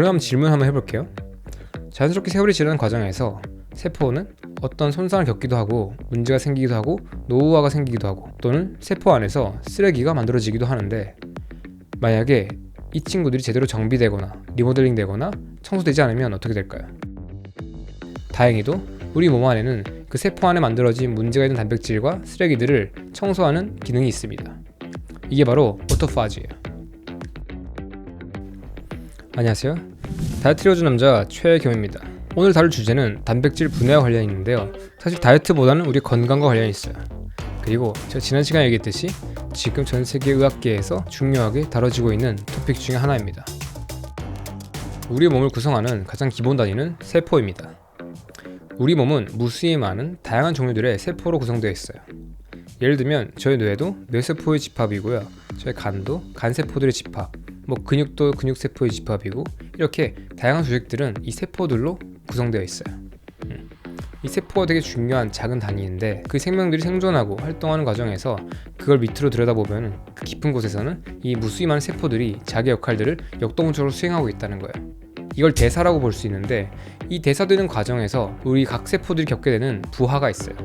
그럼 질문 한번 해볼게요. 자연스럽게 세월이 지나는 과정에서 세포는 어떤 손상을 겪기도 하고 문제가 생기기도 하고 노후화가 생기기도 하고 또는 세포 안에서 쓰레기가 만들어지기도 하는데 만약에 이 친구들이 제대로 정비되거나 리모델링 되거나 청소되지 않으면 어떻게 될까요? 다행히도 우리 몸 안에는 그 세포 안에 만들어진 문제가 있는 단백질과 쓰레기들을 청소하는 기능이 있습니다. 이게 바로 오토파지예요. 안녕하세요. 다이어트를 주 남자 최경입니다. 오늘 다룰 주제는 단백질 분해와 관련이 있는데요. 사실 다이어트보다는 우리 건강과 관련이 있어요. 그리고 제가 지난 시간에 얘기했듯이 지금 전 세계 의학계에서 중요하게 다뤄지고 있는 토픽 중에 하나입니다. 우리 몸을 구성하는 가장 기본 단위는 세포입니다. 우리 몸은 무수히 많은 다양한 종류들의 세포로 구성되어 있어요. 예를 들면 저희 뇌도 뇌세포의 집합이고요. 저희 간도 간세포들의 집합, 뭐 근육도 근육 세포의 집합이고 이렇게 다양한 조직들은 이 세포들로 구성되어 있어요. 음. 이 세포가 되게 중요한 작은 단위인데 그 생명들이 생존하고 활동하는 과정에서 그걸 밑으로 들여다보면 그 깊은 곳에서는 이 무수히 많은 세포들이 자기 역할들을 역동적으로 수행하고 있다는 거예요. 이걸 대사라고 볼 수 있는데 이 대사되는 과정에서 우리 각 세포들이 겪게 되는 부하가 있어요.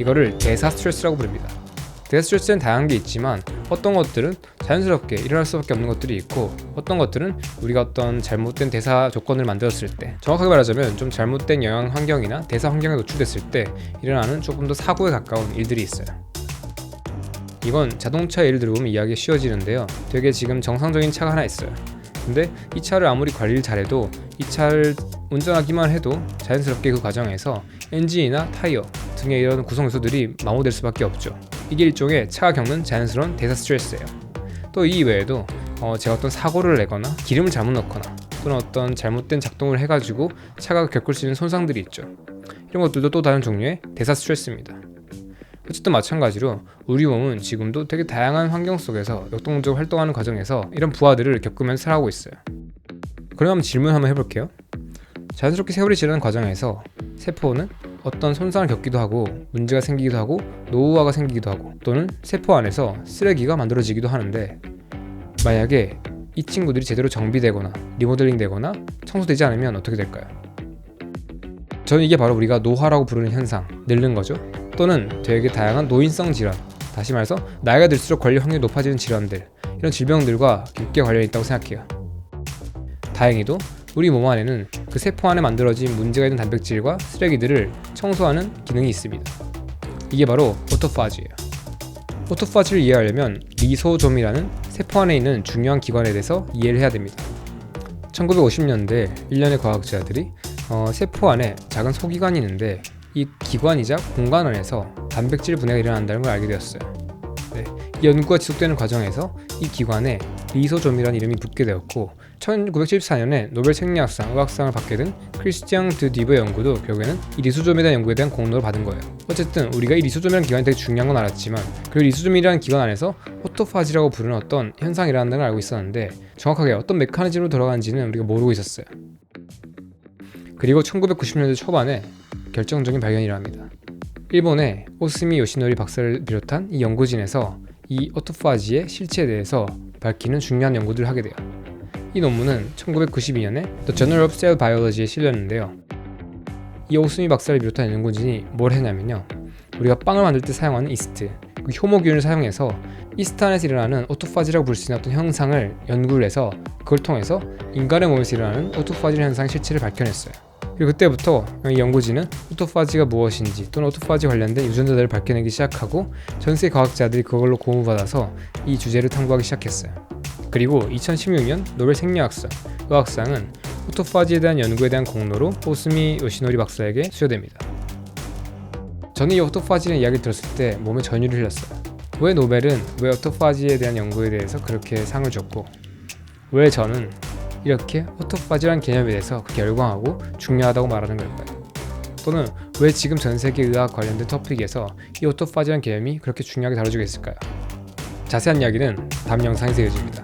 이거를 대사 스트레스라고 부릅니다. 스트레스는 다양한 게 있지만 어떤 것들은 자연스럽게 일어날 수밖에 없는 것들이 있고 어떤 것들은 우리가 어떤 잘못된 대사 조건을 만들었을 때 정확하게 말하자면 좀 잘못된 영양 환경이나 대사 환경에 노출됐을 때 일어나는 조금 더 사고에 가까운 일들이 있어요. 이건 자동차 예를 들어보면 이해하기 쉬워지는데요. 되게 지금 정상적인 차가 하나 있어요. 근데 이 차를 아무리 관리를 잘해도 이 차를 운전하기만 해도 자연스럽게 그 과정에서 엔진이나 타이어 등의 이런 구성 요소들이 마모될 수밖에 없죠. 이게 일종의 차가 겪는 자연스러운 대사 스트레스예요. 또 이 외에도 어 제가 어떤 사고를 내거나 기름을 잘못 넣거나 또는 어떤 잘못된 작동을 해가지고 차가 겪을 수 있는 손상들이 있죠. 이런 것들도 또 다른 종류의 대사 스트레스입니다. 어쨌든 마찬가지로 우리 몸은 지금도 되게 다양한 환경 속에서 역동적으로 활동하는 과정에서 이런 부하들을 겪으면서 살아가고 있어요. 그럼 질문 한번 해볼게요. 자연스럽게 세월이 지나는 과정에서 세포는 어떤 손상을 겪기도 하고 문제가 생기기도 하고 노후화가 생기기도 하고 또는 세포 안에서 쓰레기가 만들어지기도 하는데 만약에 이 친구들이 제대로 정비되거나 리모델링 되거나 청소되지 않으면 어떻게 될까요? 저는 이게 바로 우리가 노화라고 부르는 현상, 늙는 거죠. 또는 되게 다양한 노인성 질환, 다시 말해서 나이가 들수록 걸릴 확률이 높아지는 질환들, 이런 질병들과 깊게 관련이 있다고 생각해요. 다행히도 우리 몸 안에는 그 세포 안에 만들어진 문제가 있는 단백질과 쓰레기들을 청소하는 기능이 있습니다. 이게 바로 오토파지예요. 오토파지를 이해하려면 리소좀이라는 세포 안에 있는 중요한 기관에 대해서 이해를 해야 됩니다. 1950년대 일련의 과학자들이 어, 세포 안에 작은 소기관이 있는데 이 기관이자 공간 안에서 단백질 분해가 일어난다는 걸 알게 되었어요. 네, 이 연구가 지속되는 과정에서 이 기관에 리소좀이라는 이름이 붙게 되었고 1974년에 노벨 생리학상, 의학상을 받게 된 크리스티앙 드 디브의 연구도 결국에는 이 리소좀에 대한 연구에 대한 공로를 받은 거예요. 어쨌든 우리가 이 리소좀이라는 기관이 되게 중요한 건 알았지만 그 리소좀이라는 기관 안에서 오토파지라고 부르는 어떤 현상이 일어난다는 걸 알고 있었는데 정확하게 어떤 메커니즘으로 들어가는지는 우리가 모르고 있었어요. 그리고 1990년대 초반에 결정적인 발견이 일어납니다. 일본의 오스미 요시노리 박사를 비롯한 이 연구진에서 이 오토파지의 실체에 대해서 밝히는 중요한 연구들을 하게 돼요. 이 논문은 1992년에 The Journal of Cell Biology에 실렸는데요. 이 오스미 박사를 비롯한 연구진이 뭘 했냐면요. 우리가 빵을 만들 때 사용하는 이스트, 그 효모균을 사용해서 이스트 안에서 일어나는 오토파지라고 부를 수 있는 어떤 현상을 연구를 해서 그걸 통해서 인간의 몸에서 일어나는 오토파지 현상의 실체를 밝혀냈어요. 그리고 그때부터 이 연구진은 오토파지가 무엇인지 또는 오토파지 관련된 유전자들을 밝혀내기 시작하고 전 세계 과학자들이 그걸로 고무받아서 이 주제를 탐구하기 시작했어요. 그리고 2016년 노벨 생리학상, 의학상은 오토파지에 대한 연구에 대한 공로로 오스미 요시노리 박사에게 수여됩니다. 저는 이 오토파지의 이야기를 들었을 때 몸에 전율을 흘렸어요. 왜 노벨은 왜 오토파지에 대한 연구에 대해서 그렇게 상을 줬고 왜 저는 이렇게 오토파지란 개념에 대해서 그렇게 열광하고 중요하다고 말하는 걸까요? 또는 왜 지금 전 세계 의학 관련된 토픽에서 이 오토파지란 개념이 그렇게 중요하게 다뤄지고 있을까요? 자세한 이야기는 다음 영상에서 이어집니다.